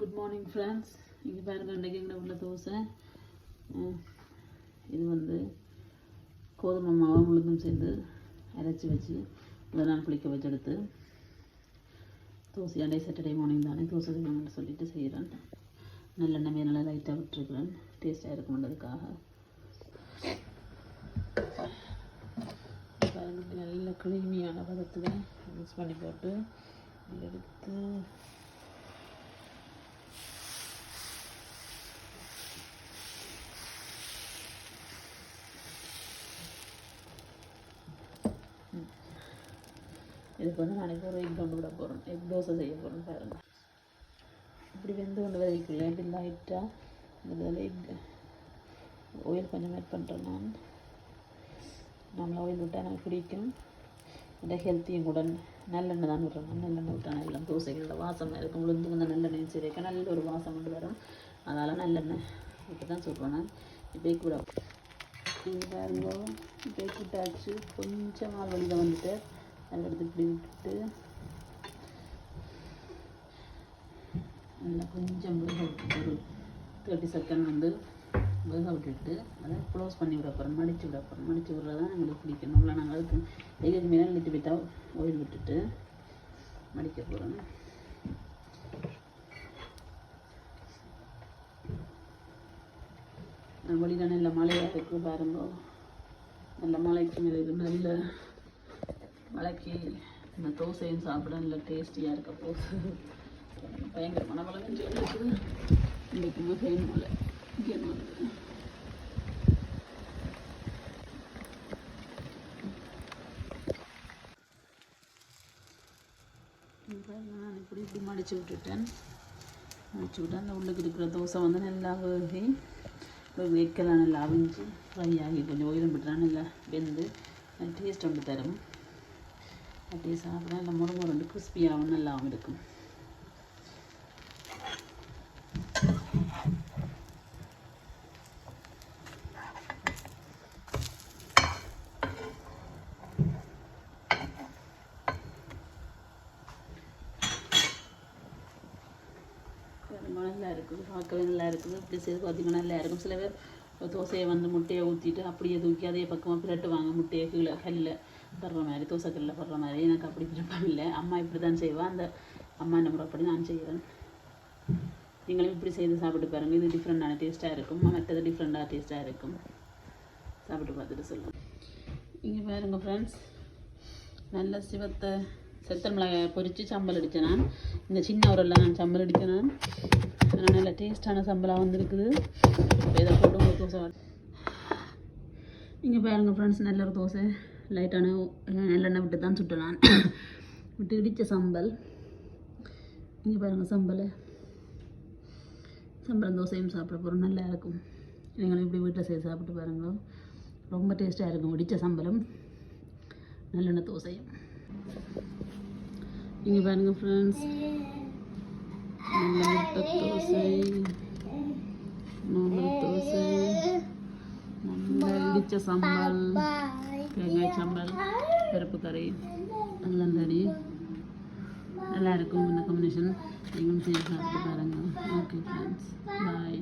Good morning friends இங்கே பாருங்க இன்றைக்கி எங்களை உள்ள தோசை. இது வந்து கோதுமை மாவு உளுந்தும் சேர்ந்து அரைச்சி வச்சு முதல் நாள் குளிக்க வச்சு எடுத்து தோசை அண்டை சாட்டர்டே மார்னிங் தானே தோசை செய்யணும்னு சொல்லிட்டு செய்கிறேன் நல்லெண்ணெய் மேலே நல்லா லைட்டாக விட்டுருக்குறேன். டேஸ்ட்டாக இருக்கும்ன்றதுக்காக பாருங்க நல்ல க்ரீமியான பதத்தில் மிக்ஸ் பண்ணி போட்டு எடுத்து இதுக்கு வந்து நாளைக்கு ஒரு எக் கொண்டு விட போகிறோம் எக் தோசை செய்ய போகிறோம் பாருங்க. இப்படி வெந்து கொண்டு வரைக்குள்ள இப்படி லைட்டாக இதில் எக் ஆயில் கொஞ்சம் ஆட் பண்ணுறேன் நான். நம்மளை ஆயில் விட்டால் எனக்கு பிடிக்கும் இந்த ஹெல்த்தியும் கூட நல்லெண்ணெய் தான் விட்றேன் நல்லெண்ணெய் விட்டால் எல்லாம் தோசைகளில் வாசம் இருக்கும். உளுந்து வந்து நல்லெண்ணெய் சேர்க்க நல்ல ஒரு வாசம் கொண்டு வரும். அதனால் நல்லெண்ணெய் இப்போ தான் சொல்கிறேன் நான். இப்போ கூட. பாருங்க. இப்போ விட்டாச்சு கொஞ்சமாக வழியில் வந்துட்டு நல்லா எடுத்து இப்படி விட்டுட்டு நல்லா கொஞ்சம் வேக விட்டுட்டு ஒரு தேர்ட்டி செகண்ட் வந்து வேக விட்டுட்டு அதை க்ளோஸ் பண்ணி விட போகிறோம் மடித்து விட போகிறோம் மடித்து விட்றது தான் எங்களுக்கு பிடிக்கணும் இல்லை நாங்கள் அதுக்கு எங்களுக்கு மேலே நிறுத்தி விட்டால் ஓயில் விட்டுட்டு மடிக்க போகிறோம் வழியில் நல்ல மழையாக இருக்குது பாருங்க. நல்ல மழைக்கு மேலே இது நல்ல மழைக்கு இந்த தோசையும் சாப்பிட நல்ல டேஸ்டியாக இருக்க போகுது. பயங்கரமான மழை சொல்லிச்சு இருக்குது இன்றைக்கு ஃபெயின் மழை நான் இப்படி இப்படி மடித்து விட்டுட்டேன். மடிச்சு விட்டு அந்த உள்ளுக்கு இருக்கிற தோசை வந்து நல்லா வேகி வெக்கலாம் நல்லா அவிஞ்சு ஃப்ரை ஆகி கொஞ்சம் உயிரம் விட்டுறா நல்லா வெந்து டேஸ்ட் வந்து தரும். அப்படியே சாப்பிட நல்லா முருங்கை முரண்டு கிறிஸ்பியாகவும் நல்லாவும் இருக்கும். நல்லா இருக்குது. பார்க்கவே நல்லா இருக்குது. இப்படி செய்து பார்த்தீங்கன்னா நல்லா இருக்கும். சில பேர் தோசையை வந்து முட்டையை ஊற்றிட்டு அப்படியே தூக்கி அதே பக்கமாக பிரட்டுவாங்க முட்டையை கீழே கல்லில். படுற மாதிரி தோசை கல்லில் படுற மாதிரி. எனக்கு அப்படி விருப்பம் இல்லை. அம்மா இப்படி தான் செய்வா. அந்த அம்மா என்ன அப்படி நான் செய்கிறேன் நீங்களும் இப்படி செய்து சாப்பிட்டு பாருங்கள் இது டிஃப்ரெண்டான டேஸ்ட்டாக இருக்கும். மற்றது டிஃப்ரெண்டாக டேஸ்ட்டாக இருக்கும். சாப்பிட்டு பார்த்துட்டு சொல்லுங்கள் இங்கே பாருங்க ஃப்ரெண்ட்ஸ் நல்ல சிவத்தை செத்தல் மிளகாய் பொரித்து சம்பல் அடித்தேன் நான். இந்த சின்ன உரலில் நான் சம்பல் அடித்தேன் நான். ஆனால் நல்ல டேஸ்டான சம்பலாக வந்திருக்குது. இப்போ இதை போட்டு ஒரு தோசை இங்கே பாருங்கள் ஃப்ரெண்ட்ஸ் நல்ல ஒரு தோசை. லைட்டான நல்லெண்ணெய் விட்டு தான் சுட்டு நான் விட்டு இடித்த சம்பல். இங்கே பாருங்கள் சம்பல். சம்பளம் தோசையும் சாப்பிட போகிறோம் நல்லா இருக்கும். நீங்களும் இப்படி வீட்டில் செய்து சாப்பிட்டு பாருங்களோ ரொம்ப டேஸ்ட்டாக இருக்கும் இடித்த சம்பளம். நல்லெண்ணெய் தோசையும். இங்கே பாருங்கள் ஃப்ரெண்ட்ஸ் நல்ல முட்டை தோசை. நார்மல் தோசை. நல்லா இடித்த சம்பல். தேங்காய் சம்பல் பருப்பு கறி நல்லந்தடி நல்லா இருக்கும் இந்த காம்பினேஷன் நீங்களும் செய்து சாப்பிட்டு பாருங்கள் ஓகே ஃப்ரெண்ட்ஸ் பாய்